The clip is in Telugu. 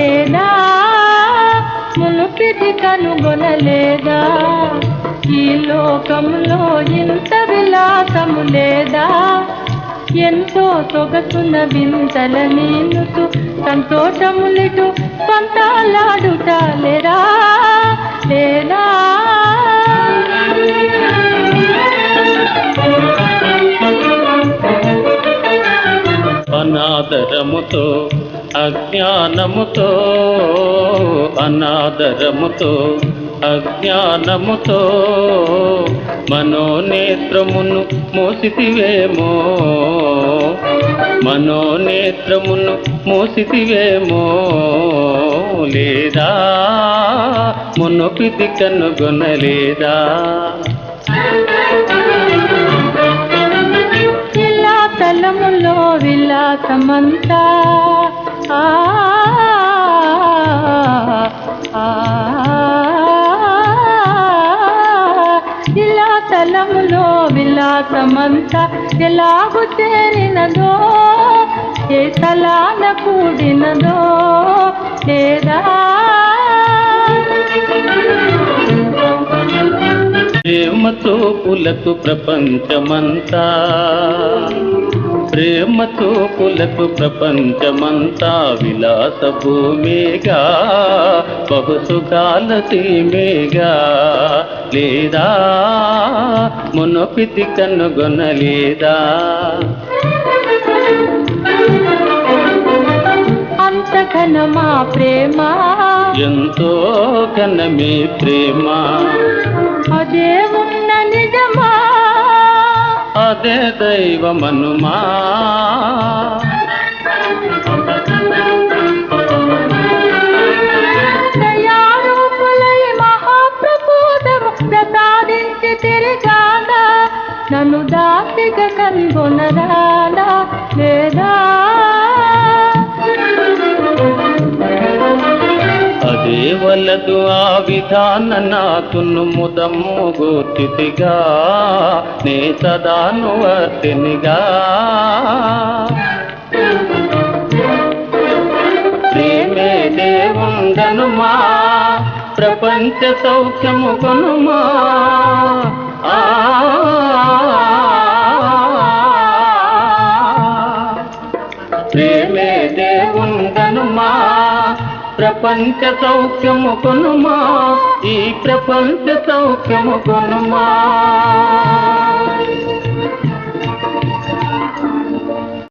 లేదా మునుపిది కనుగొనలేదా ఈ లోకంలో ఇంత విలాసము లేదా? ఎంతో సొగసున వింతల నీనుతూ సంతోషములిటు పంతాలాడుట లేరా? లేరా అనాదరముతో అజ్ఞానముతో అనాదరముతో అజ్ఞానముతో మనోనేత్రమును మోసితివేమో మనోనేత్రమును మోసితివేమో లేదా? మునొపిది కనుగొనలేదా విలాసలములో విలాసమంతా విలాసలములో విలాసమంతా ఎలాగు చేరినదో? ఏ తలాన కూడినదో? లేదా ప్రేమతో పులకు ప్రపంచమంతా. ప్రేమతో పులకు ప్రపంచమంతా విలాస భూమిగా బహుసుకాల సీమేగా లేదా మునొపితి కనుగొనలేదా? అంత ఘనమా ప్రేమ? ఎంతో ఘనమే ప్రేమ? అదే దైవమనుమా. నన్ను దాటిగా కనుగొనరాలా లేదా అదే వలదు ఆ విధాన నాకును ముదము గోచితిగా నే సదాను వర్తినిగా ప్రేమే దేవుండనుమా ప్రపంచ సౌఖ్యము కొనుమా. ఆ ప్రపంచ సౌఖ్యము కొనుమా? ఈ ప్రపంచ సౌఖ్యము కొనుమా?